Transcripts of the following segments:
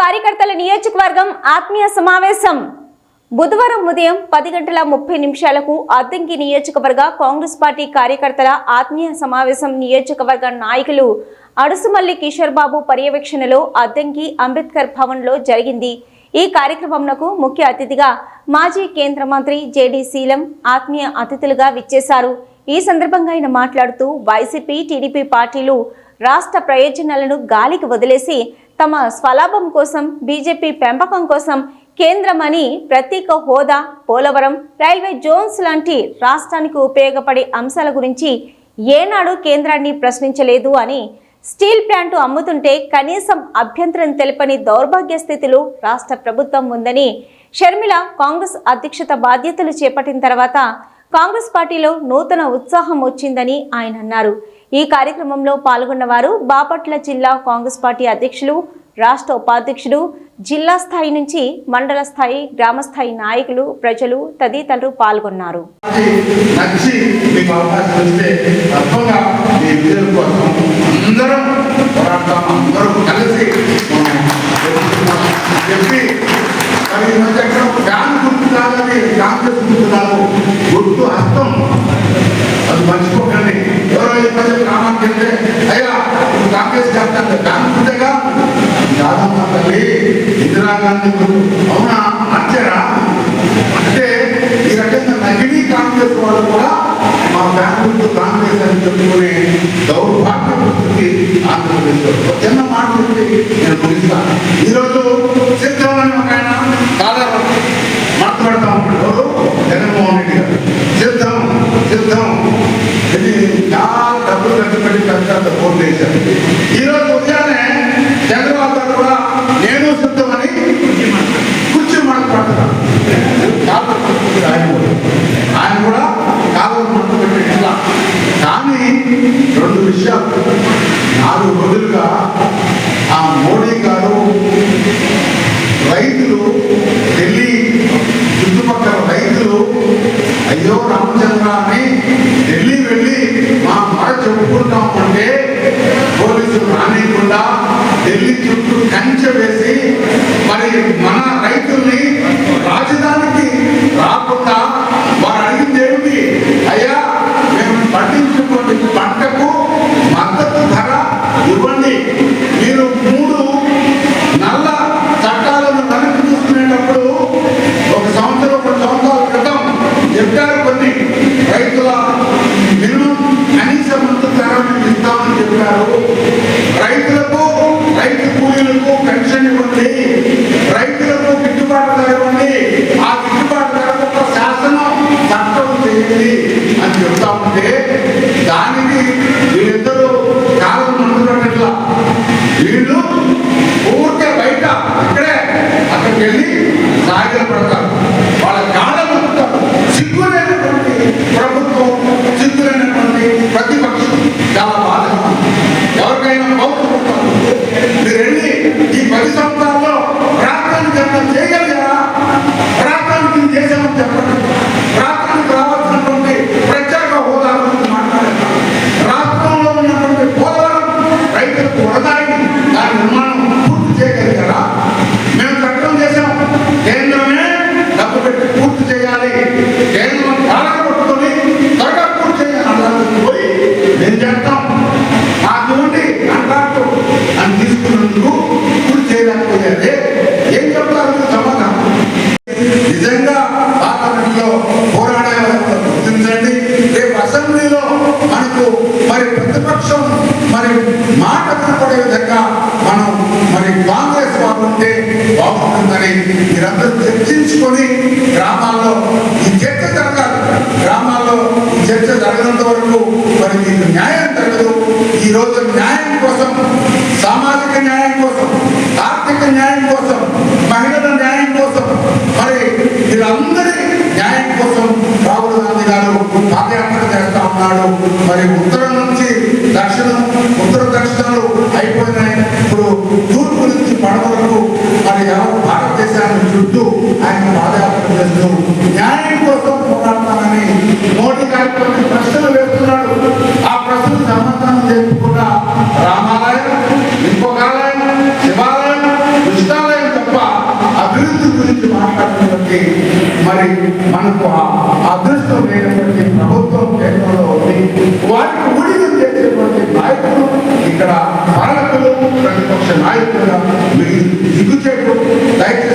కార్యకర్తల నియోజకవర్గం ఆత్మీయ సమావేశం. బుధవారం ఉదయం పది గంటల ముప్పై నిమిషాలకు అద్దంకి నియోజకవర్గ కాంగ్రెస్ పార్టీ కార్యకర్తల ఆత్మీయ సమావేశం నియోజకవర్గ నాయకులు అడుసుమల్లి కిషోర్ బాబు పర్యవేక్షణలో అద్దంకి అంబేద్కర్ భవన్లో జరిగింది. ఈ కార్యక్రమంకు ముఖ్య అతిథిగా మాజీ కేంద్ర మంత్రి జేడీ శీలం ఆత్మీయ అతిథులుగా విచ్చేశారు. ఈ సందర్భంగా ఆయన మాట్లాడుతూ వైసీపీ టీడీపీ పార్టీలు రాష్ట్ర ప్రయోజనాలను గాలికి వదిలేసి తమ స్వలాభం కోసం బీజేపీ పెంపకం కోసం కేంద్రమని ప్రత్యేక హోదా పోలవరం. రైల్వే జోన్స్ లాంటి రాష్ట్రానికి ఉపయోగపడే అంశాల గురించి ఏనాడు కేంద్రాన్ని ప్రశ్నించలేదు అని స్టీల్ ప్లాంట్ అమ్ముతుంటే కనీసం అభ్యంతరం తెలపని దౌర్భాగ్య స్థితిలో రాష్ట్ర ప్రభుత్వం ఉందని షర్మిల కాంగ్రెస్ అధ్యక్షత బాధ్యతలు చేపట్టిన తర్వాత కాంగ్రెస్ పార్టీలో నూతన ఉత్సాహం వచ్చిందని ఆయన అన్నారు. ఈ కార్యక్రమంలో పాల్గొన్న వారు బాపట్ల జిల్లా కాంగ్రెస్ పార్టీ అధ్యక్షులు రాష్ట్ర ఉపాధ్యక్షుడు జిల్లా స్థాయి నుంచి మండల స్థాయి గ్రామస్థాయి నాయకులు ప్రజలు తదితరులు పాల్గొన్నారు. అందరం అందరం కలిసి తల్లి ఇందిరాగాంధీ గుర్తు అవునా? అంతేరా అంటే ఈ రకంగా నకిలీ కాంగ్రెస్ వాళ్ళు కూడా మా ఫ్యామిలీతో కాంగ్రెస్ అని చెప్పుకునే దౌర్భాగ్య పరిస్థితి ఆంధ్రప్రదేశ్లో 시작. నిజంగా పార్లమెంట్లో పోరాడే గుర్తించండి రేపు అసెంబ్లీలో మనకు మరి ప్రతిపక్షం మరి మాట వినపడే విధంగా మనం మరి కాంగ్రెస్ బాగుంటే బాగుంటుందని మీరందరూ చర్చించుకొని గ్రామాల్లో ఈ చర్చ జరగాలి. గ్రామాల్లో ఈ చర్చ జరగనంత వరకు మరి మీకు న్యాయం జరగదు. ఈరోజు న్యాయం ఉన్నాడు మరి ఉత్తరం నుంచి దక్షిణం ఉత్తర దక్షిణాలు అయిపోయినాయి. ఇప్పుడు తూర్పు నుంచి పడవలకు మరి ఎవరు భారతదేశాన్ని చుట్టూ ఆయన పాదయాత్ర చేస్తూ న్యాయం కోసం పోరాడతానని మోడీ గారితో ప్రశ్నలు వేస్తున్నాడు. ఆ ప్రశ్నలు సమాధానం చేసుకుండా రామాలయం ఇంకొకాలయం శివాలయం కృష్ణాలయం తప్ప అభివృద్ధి గురించి మాట్లాడుతున్నది మరి మనకు right?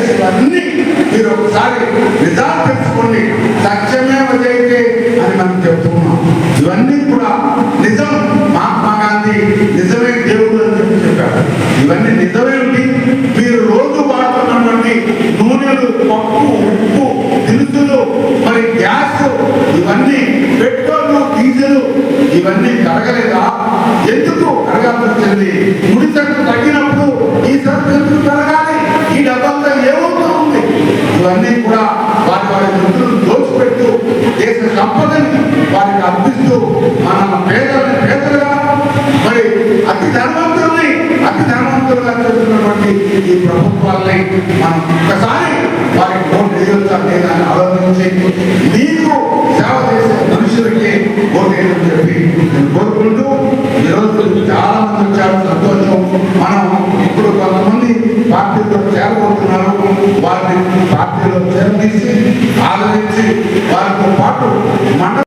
మన పేదలని పేదలుగా మరి అతి ధనవంతులని అతి ధనవంతులుగా చేస్తున్నటువంటి ఈ ప్రభుత్వాలని మనం ఒక్కసారి వారికి ఓటు వేయొచ్చా లేదా అని ఆలోచించి నీకు సేవ చేసే మనుషులకి ఓటు వేయడం చెప్పి నేను కోరుకుంటూ ఈరోజు చాలా మంది వచ్చారు. సంతోషం. మనం ఇప్పుడు కొంతమంది పార్టీతో చేరబోతున్నారు. వారిని పార్టీలో చేరదీసి ఆలోచించి వారితో పాటు మండల